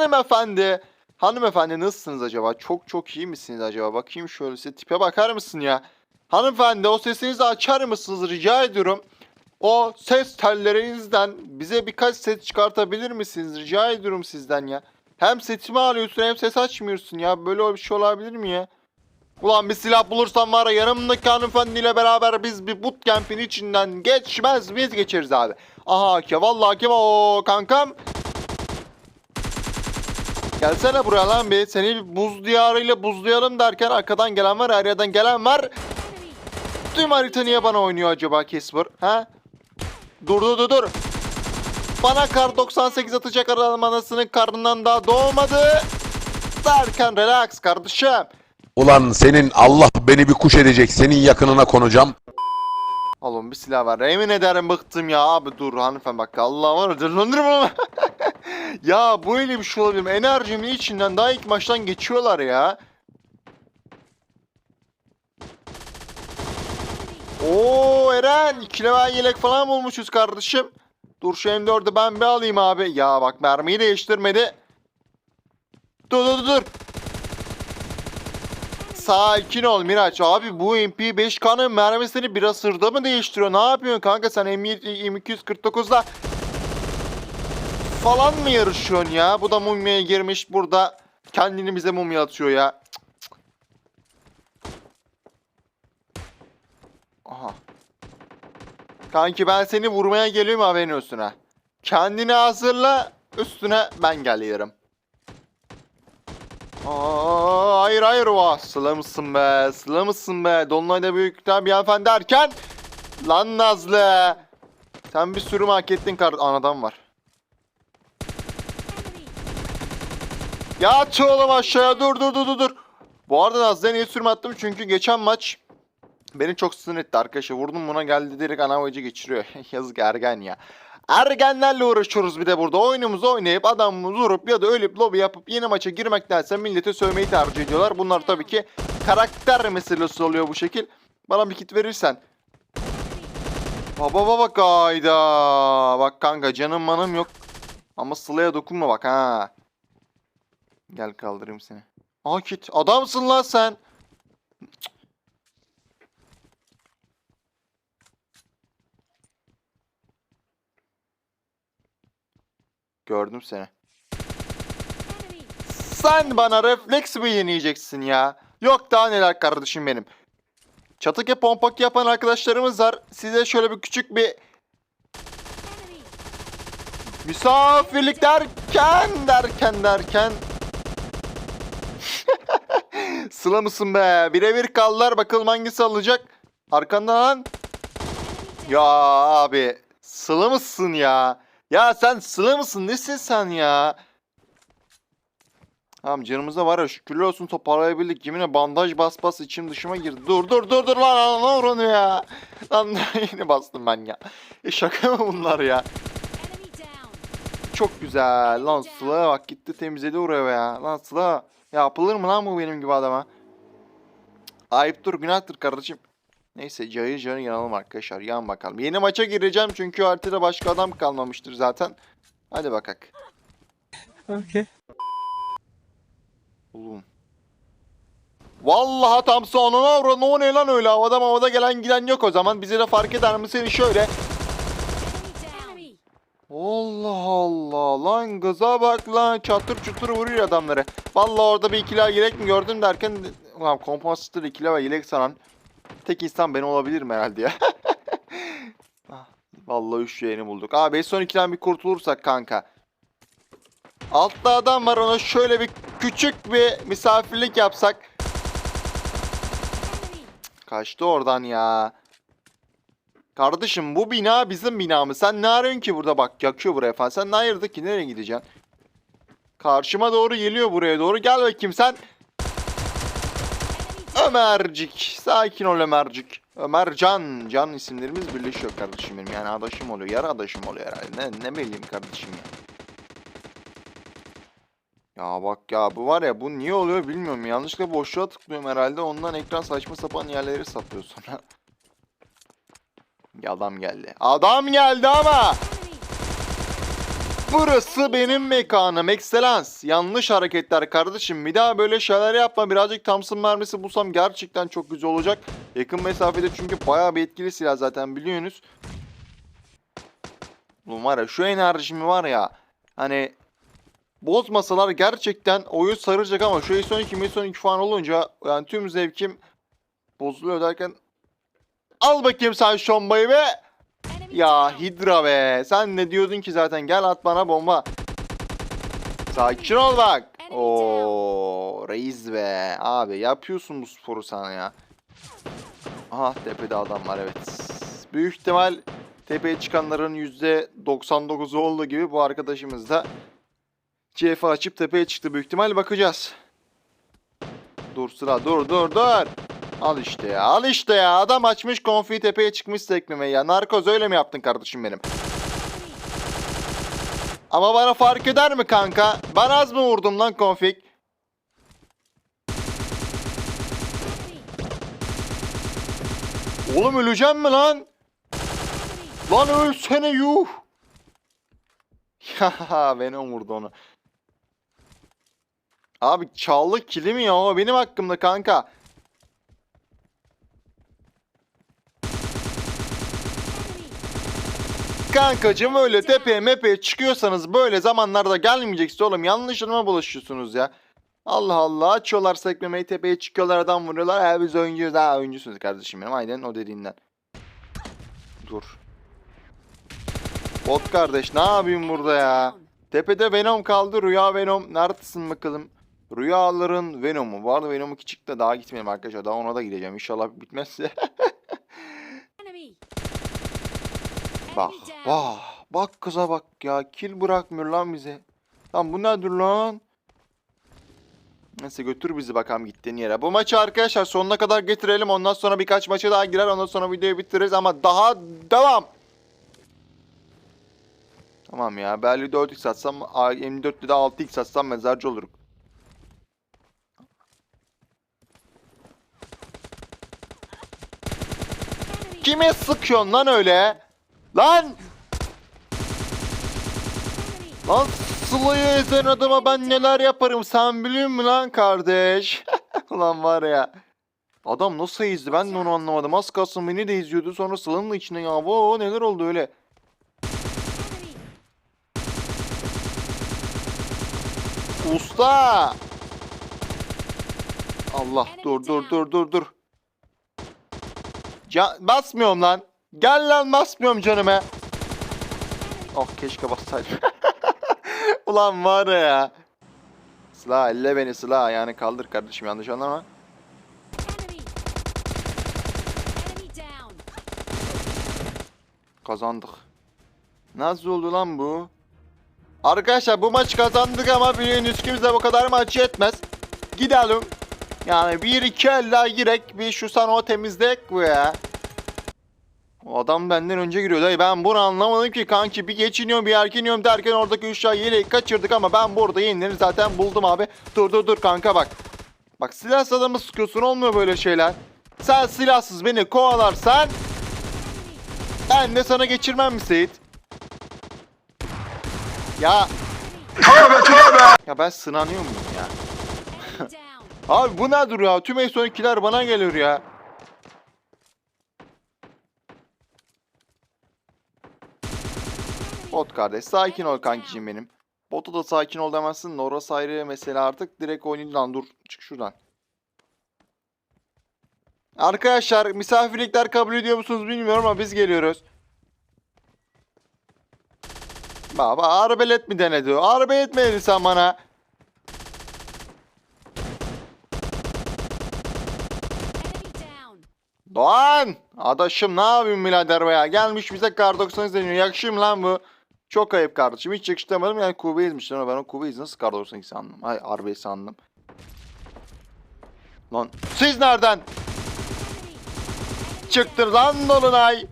Hanımefendi. Hanımefendi nasılsınız acaba? Çok çok iyi misiniz acaba? Bakayım şöyle size tipe bakar mısın ya? Hanımefendi o sesinizi açar mısınız rica ediyorum. O ses tellerinizden bize birkaç ses çıkartabilir misiniz? Rica ediyorum sizden ya. Hem setimi alıyorsun hem ses açmıyorsun ya. Böyle bir şey olabilir mi ya? Ulan bir silah bulursam var ya yanımdaki hanımefendiyle beraber biz bir bootcamp'in içinden geçmez biz geçeriz abi. Aha ki vallahi kim o kankam. Gelsene buraya lan bir. Seni buz diyarıyla buzlayalım derken arkadan gelen var her yerden gelen var. Tüm harita niye bana oynuyor acaba Casper? Ha? Dur dur dur dur. Bana kar 98 atacak adam anasının karnından daha doğmadı. Derken relax kardeşim. Ulan senin Allah beni bir kuş edecek. Senin yakınına konacağım. Oğlum bir silah var. Emin ederim bıktım ya. Abi dur hanımefendi bak Allah var. Dırlandırma onu. Ya bu öyle bir şey olabilir mi? Enerjimin içinden daha ilk maçtan geçiyorlar ya. Oo Eren. İki level yelek falan bulmuşuz kardeşim. Dur şu M4'ü ben bir alayım abi. Ya bak mermiyi değiştirmedi. Dur dur, dur. Sakin ol Miraç. Abi bu MP5K'nın mermisini biraz sırda mı değiştiriyor? Ne yapıyorsun kanka sen M249'la falan mı yarışıyorsun ya? Bu da mumyaya girmiş burada. Kendini bize mumya atıyor ya. Aha. Kanki ben seni vurmaya geliyorum haberin ha. Kendini hazırla üstüne ben geliyorum. Aa, hayır hayır vah sıla mısın be sıla mısın be Dolunay'da büyükten bir hanımefendi derken Lan Nazlı Sen bir sürü hak ettin kar anadan var Ya at oğlum aşağıya dur dur dur dur dur Bu arada Nazlı'ya niye sürüm attım çünkü geçen maç Beni çok sinir etti arkadaşlar vurdum buna geldi direkt ana avcı geçiriyor Yazık ergen ya Ergenlerle uğraşıyoruz bir de burada. Oyunumuzu oynayıp adamımızı vurup ya da ölüp lobi yapıp yeni maça girmektense millete sövmeyi tercih ediyorlar. Bunlar tabii ki karakter meselesi oluyor bu şekil. Bana bir kit verirsen. Baba baba bak hayda. Bak kanka canım manım yok. Ama Sıla'ya dokunma bak ha. Gel kaldırayım seni. Aa kit. Adamsın lan sen. Gördüm seni. Sen bana refleks mi yeniyeceksin ya? Yok daha neler kardeşim benim. Çatıke pompak yapan arkadaşlarımız var. Size şöyle bir küçük bir misafirlik derken derken derken Sıla mısın be? Birebir kaldılar bakalım hangisi alacak. Arkandan lan. Ya abi sıla mısın ya? Ya sen sıla mısın? Nesin sen ya? Tamam canımıza var ya şükürler olsun toparlayabildik. Yemine bandaj bas bas içim dışıma girdi. Dur dur dur dur lan lan onu ya. Lan yine bastım ben ya. E şaka mı bunlar ya? Çok güzel. Lan Sıla bak gitti temizledi oraya ya. Lan Sıla yapılır mı lan bu benim gibi adama? Ayıptır günahtır kardeşim. Neyse cayır cayır yanalım arkadaşlar. Yan bakalım. Yeni maça gireceğim çünkü haritada başka adam kalmamıştır zaten. Hadi bakak. Okay. Oğlum. Vallahi tam sonuna o ne lan öyle havada havada gelen giden yok o zaman bize de fark eder misin şöyle. Allah Allah lan gaza bak lan çatır çutur vuruyor adamları. Vallahi orada bir ikili yelek mi gördüm derken ulan kompostör ikili ve yelek sanan tek insan ben olabilirim herhalde ya. Ah, Vallahi üç yayını bulduk. Abi son ikiden bir kurtulursak kanka. Altta adam var ona şöyle bir küçük bir misafirlik yapsak. Kaçtı oradan ya. Kardeşim bu bina bizim binamız. Sen ne arıyorsun ki burada bak yakıyor buraya falan. Sen ne ayırdı ki nereye gideceksin? Karşıma doğru geliyor buraya doğru. Gel bakayım sen. Ömercik. Sakin ol Ömercik. Ömercan. Can isimlerimiz birleşiyor kardeşim benim. Yani adaşım oluyor. Yarı adaşım oluyor herhalde. Ne, ne bileyim kardeşim ya. Ya bak ya bu var ya bu niye oluyor bilmiyorum. Yanlışlıkla boşluğa tıklıyorum herhalde. Ondan ekran saçma sapan yerleri saplıyor sonra. Adam geldi. Adam geldi ama. Burası benim mekanım. Excellence. Yanlış hareketler kardeşim. Bir daha böyle şeyler yapma. Birazcık Thompson mermisi bulsam gerçekten çok güzel olacak. Yakın mesafede çünkü bayağı bir etkili silah zaten biliyorsunuz. Ulan var ya şu enerjimi var ya. Hani bozmasalar gerçekten oyun saracak ama şu son 2 son 2 falan olunca yani tüm zevkim bozuluyor derken al bakayım sen şombayı be. Ya Hidra be. Sen ne diyordun ki zaten? Gel at bana bomba. Sakin ol bak. Oo reis be. Abi yapıyorsun bu sporu sen ya. Aha tepede adam var evet. Büyük ihtimal tepeye çıkanların %99'u olduğu gibi bu arkadaşımız da CF açıp tepeye çıktı büyük ihtimal bakacağız. Dur sıra dur dur dur. Al işte ya al işte ya adam açmış konfi tepeye çıkmış tekmemeyi ya. Narkoz öyle mi yaptın kardeşim benim? Ama bana fark eder mi kanka? Ben az mı vurdum lan konfig? Oğlum öleceğim mi lan? Lan ölsene yuh. Ya Venom vurdu onu. Abi çallık kili mi ya? Benim hakkımda kanka. Kankacım öyle tepeye mepeye çıkıyorsanız böyle zamanlarda gelmeyeceksin oğlum. Yanlışlıma bulaşıyorsunuz ya. Allah Allah açıyorlar sekmemeyi tepeye çıkıyorlar adam vuruyorlar. Ha biz oyuncuyuz ha oyuncusunuz kardeşim benim aynen o dediğinden. Dur. Bot kardeş ne yapayım burada ya? Tepede Venom kaldı. Rüya Venom. Neredesin bakalım? Rüyaların Venom'u. Bu arada Venom 2 çıktı. Daha gitmeyelim arkadaşlar. Daha ona da gideceğim. İnşallah bitmezse. bak. Bak. Bak kıza bak ya. Kill bırakmıyor lan bize. Lan bu nedir lan? Neyse götür bizi bakalım gittiğin yere. Bu maçı arkadaşlar sonuna kadar getirelim. Ondan sonra birkaç maçı daha girer. Ondan sonra videoyu bitiririz ama daha devam. Tamam ya. Belli 4x atsam M4'te de 6x atsam mezarcı olurum. Kime sıkıyorsun lan öyle? Lan! Lan Sıla'yı ezen adama ben neler yaparım sen biliyor musun lan kardeş? Ulan var ya. Adam nasıl izdi ben de onu anlamadım. Az kalsın beni de izliyordu sonra Sıla'nın içine ya. Wo, neler oldu öyle? Usta! Allah dur dur dur dur dur. Can basmıyorum lan. Gel lan basmıyorum canıma. Oh keşke bassaydım. Ulan var ya. Sıla elle beni Sıla yani kaldır kardeşim yanlış anlama. Kazandık. Nasıl oldu lan bu? Arkadaşlar bu maç kazandık ama biliyorsunuz ki bize bu kadar maç yetmez. Gidelim. Yani bir iki elle girek bir şu sana temizlek bu ya. O adam benden önce giriyor. Dayı ben bunu anlamadım ki kanki. Bir geçiniyorum bir erkeniyorum derken oradaki uşağı yeleği kaçırdık ama ben burada yenilerini zaten buldum abi. Dur dur dur kanka bak. Bak silahsız adamı sıkıyorsun olmuyor böyle şeyler. Sen silahsız beni kovalarsan ben de sana geçirmem mi Seyit? Ya. Ya ben sınanıyor muyum ya? Abi bu nedir ya? Tüm X12'ler bana geliyor ya. Bot kardeş sakin ol kankicim benim. Bota da sakin ol demezsin. de Orası ayrı mesela artık. Direkt oynayın lan dur. Çık şuradan. Arkadaşlar misafirlikler kabul ediyor musunuz bilmiyorum ama biz geliyoruz. Baba arbelet mi denedi? Arbelet mi dedin sen bana? Doğan! Adaşım ne yapayım birader be ya? Gelmiş bize kar 98 deniyor. Yakışıyor mu lan bu? Çok ayıp kardeşim. Hiç yakıştıramadım. Yani Kube'yizmiş. Ama ben o Kube'yiz nasıl 98 sandım. Ay RB sandım. Lan siz nereden çıktın lan Dolunay?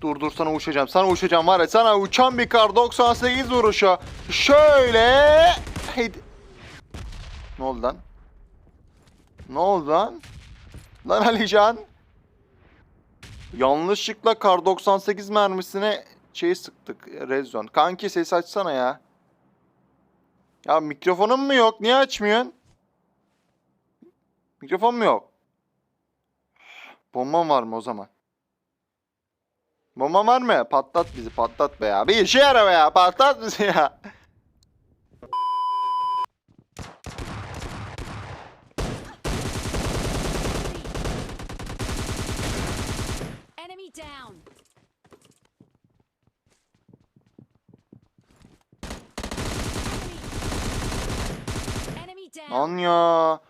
Dur dur sana uçacağım. Sana uçacağım var ya. Sana uçan bir kar 98 vuruşu. Şöyle. Heydi. Ne oldu lan? Ne oldu lan? Lan Alican. Yanlışlıkla kar 98 mermisine şey sıktık. Red zone. Kanki ses açsana ya. Ya mikrofonun mu yok? Niye açmıyorsun? Mikrofon mu yok? Bomban var mı o zaman? Bomba var mı? Patlat bizi patlat be ya. Bir işe yara be ya. Patlat bizi ya. Lan ya.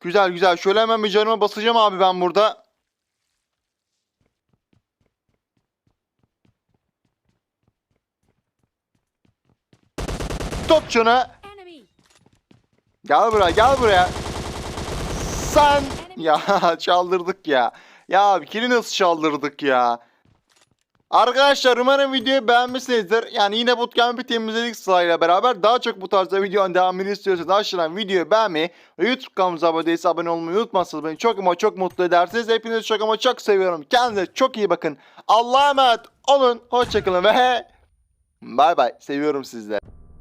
Güzel güzel. Şöyle hemen bir canıma basacağım abi ben burada. Top. Enemy. Gel buraya gel buraya. Sen. Ya çaldırdık ya. Ya kili nasıl çaldırdık ya. Arkadaşlar umarım videoyu beğenmişsinizdir. Yani yine bootcamp'i temizledik sırayla beraber. Daha çok bu tarzda videonun devamını istiyorsanız aşağıdan videoyu beğenmeyi ve YouTube kanalımıza abone değilse abone olmayı unutmazsanız beni çok ama çok mutlu edersiniz. Hepinizi çok ama çok seviyorum. Kendinize çok iyi bakın. Allah'a emanet olun. Hoşçakalın ve bay bay. Seviyorum sizleri.